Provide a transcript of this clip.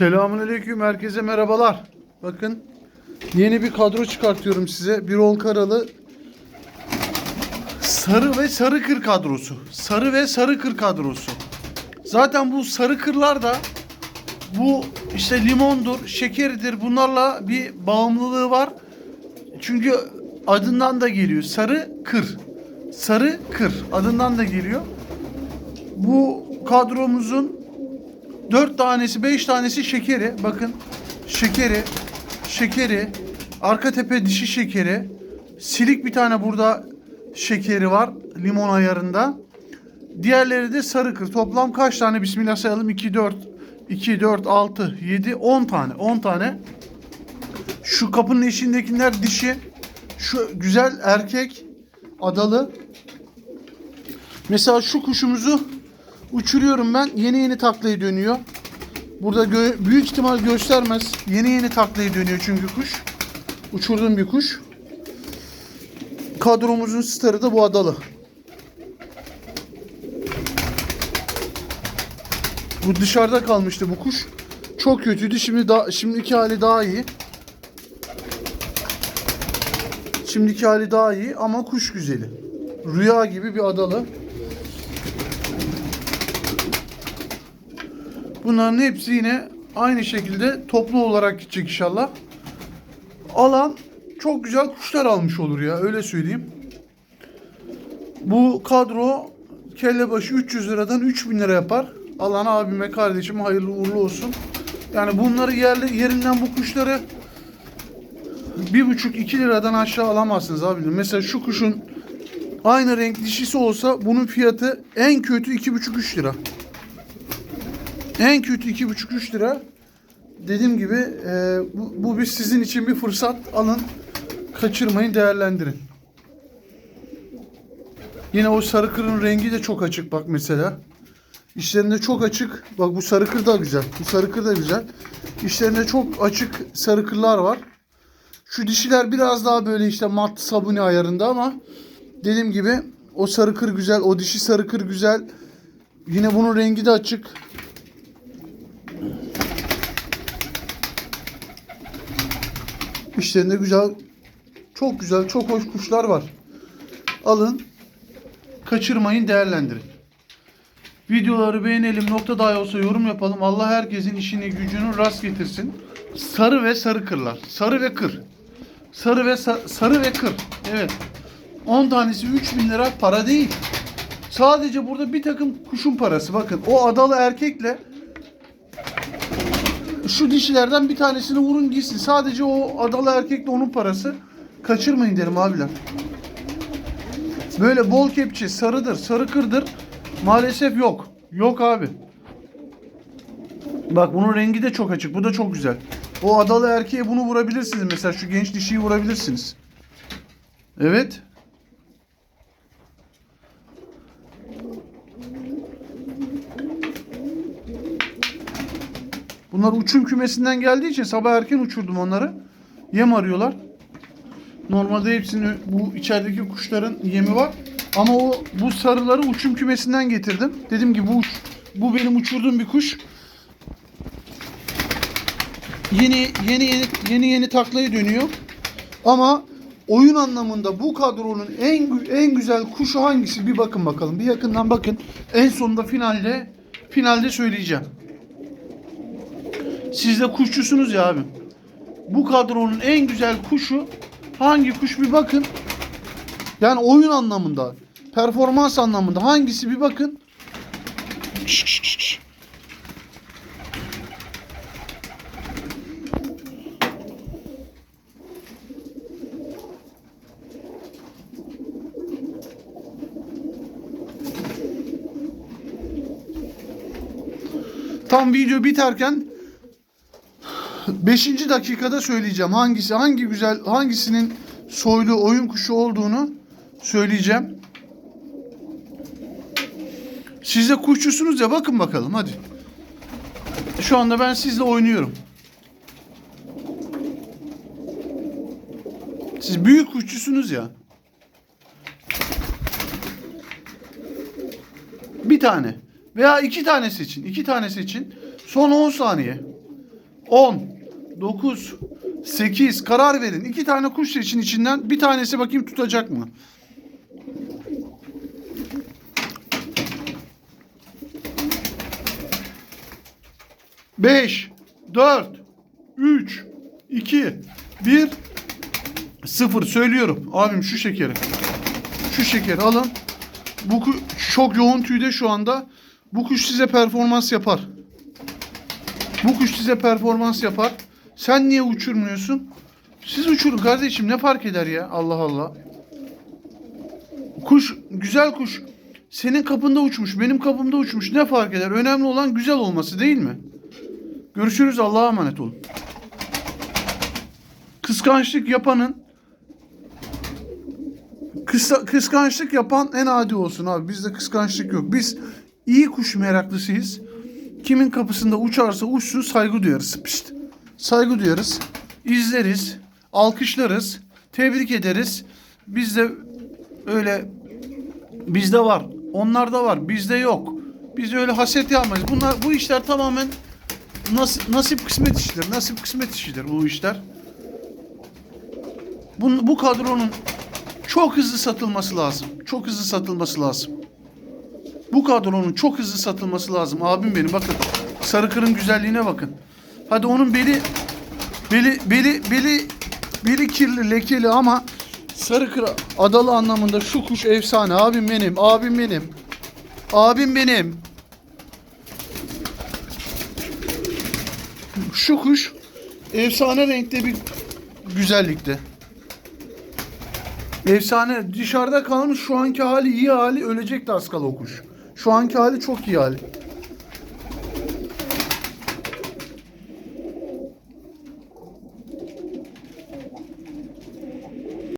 Selamünaleyküm herkese merhabalar. Bakın yeni bir kadro çıkartıyorum size. Birol Karalı sarı ve sarı kır kadrosu. Sarı ve sarı kır kadrosu. Zaten bu sarı kırlar da bu işte limondur, şekeridir bunlarla bir bağımlılığı var. Çünkü adından da geliyor. Sarı kır. Sarı kır adından da geliyor. Bu kadromuzun 4 tanesi 5 tanesi şekeri. Bakın şekeri, şekeri, arka tepe dişi şekeri. Silik bir tane burada şekeri var limon ayarında. Diğerleri de sarı kır. Toplam kaç tane bismillah sayalım? 2 4 2 4 6 7 10 tane. 10 tane. Şu kapının içindekiler dişi. Şu güzel erkek adalı. Mesela şu kuşumuzu uçuruyorum ben. Yeni yeni taklayı dönüyor. Burada gö- büyük ihtimal göstermez. Yeni yeni taklayı dönüyor çünkü kuş. Uçurduğum bir kuş. Kadromuzun starı da bu adalı. Bu dışarıda kalmıştı bu kuş. Çok kötüydü. Şimdi daha şimdiki hali daha iyi. Şimdiki hali daha iyi ama kuş güzeli. Rüya gibi bir adalı. Bunların hepsi yine aynı şekilde toplu olarak gidecek inşallah. Alan çok güzel kuşlar almış olur ya öyle söyleyeyim. Bu kadro kelle başı 300 liradan 3000 lira yapar. Alan abime kardeşim hayırlı uğurlu olsun. Yani bunları yerli, yerinden bu kuşları bir buçuk iki liradan aşağı alamazsınız abi. Mesela şu kuşun aynı renk dişisi olsa bunun fiyatı en kötü iki buçuk üç lira. En kötü iki buçuk üç lira. Dediğim gibi e, bu, bu bir sizin için bir fırsat. Alın, kaçırmayın, değerlendirin. Yine o sarı kırın rengi de çok açık bak mesela. İşlerinde çok açık. Bak bu sarı kır da güzel. Bu sarı kır da güzel. İşlerinde çok açık sarı kırlar var. Şu dişiler biraz daha böyle işte mat sabuni ayarında ama dediğim gibi o sarı kır güzel. O dişi sarı kır güzel. Yine bunun rengi de açık. İşlerinde güzel, çok güzel, çok hoş kuşlar var. Alın, kaçırmayın, değerlendirin. Videoları beğenelim, nokta dahi olsa yorum yapalım. Allah herkesin işini gücünü rast getirsin. Sarı ve sarı kırlar. Sarı ve kır. Sarı ve sa- sarı ve kır. Evet. 10 tanesi 3000 lira para değil. Sadece burada bir takım kuşun parası. Bakın o adalı erkekle şu dişilerden bir tanesini vurun gitsin. Sadece o adalı erkekle onun parası. Kaçırmayın derim abiler. Böyle bol kepçe, sarıdır, sarı kırdır. Maalesef yok. Yok abi. Bak bunun rengi de çok açık. Bu da çok güzel. O adalı erkeğe bunu vurabilirsiniz. Mesela şu genç dişiyi vurabilirsiniz. Evet. Bunlar uçum kümesinden geldiği için sabah erken uçurdum onları. Yem arıyorlar. Normalde hepsini bu içerideki kuşların yemi var. Ama o bu sarıları uçum kümesinden getirdim. Dedim ki bu bu benim uçurduğum bir kuş. Yeni yeni yeni yeni yeni taklayı dönüyor. Ama oyun anlamında bu kadronun en en güzel kuşu hangisi bir bakın bakalım. Bir yakından bakın. En sonunda finalde finalde söyleyeceğim. Siz de kuşçusunuz ya abi. Bu kadronun en güzel kuşu hangi kuş bir bakın. Yani oyun anlamında, performans anlamında hangisi bir bakın. Tam video biterken 5. dakikada söyleyeceğim hangisi hangi güzel hangisinin soylu oyun kuşu olduğunu söyleyeceğim. Siz de kuşçusunuz ya bakın bakalım hadi. Şu anda ben sizle oynuyorum. Siz büyük kuşçusunuz ya. Bir tane veya iki tane seçin. iki tane seçin. Son 10 saniye. 10, 9, 8 karar verin. İki tane kuş seçin içinden. Bir tanesi bakayım tutacak mı? Beş, dört, üç, iki, bir, sıfır. Söylüyorum. Abim şu şekeri. Şu şekeri alın. Bu ku- çok yoğun tüyde şu anda. Bu kuş size performans yapar. Bu kuş size performans yapar. Sen niye uçurmuyorsun? Siz uçurun kardeşim ne fark eder ya? Allah Allah. Kuş güzel kuş. Senin kapında uçmuş, benim kapımda uçmuş. Ne fark eder? Önemli olan güzel olması değil mi? Görüşürüz. Allah'a emanet olun. Kıskançlık yapanın kıskançlık yapan en adi olsun abi. Bizde kıskançlık yok. Biz iyi kuş meraklısıyız. Kimin kapısında uçarsa uçsun saygı duyarız. Pişt. Saygı duyarız. izleriz. Alkışlarız. Tebrik ederiz. Bizde öyle bizde var. Onlarda var. Bizde yok. Biz öyle haset yapmayız. Bunlar bu işler tamamen nasip, nasip kısmet işidir. Nasip kısmet işidir bu işler. Bu, bu kadronun çok hızlı satılması lazım. Çok hızlı satılması lazım. Bu kadronun çok hızlı satılması lazım. Abim benim bakın. Sarıkır'ın güzelliğine bakın. Hadi onun beli beli beli beli beli kirli lekeli ama Sarıkır adalı anlamında şu kuş efsane. Abim benim. Abim benim. Abim benim. Şu kuş efsane renkte bir güzellikte. Efsane. Dışarıda kalmış şu anki hali iyi hali ölecekti az kala o kuş. Şu anki hali çok iyi hali.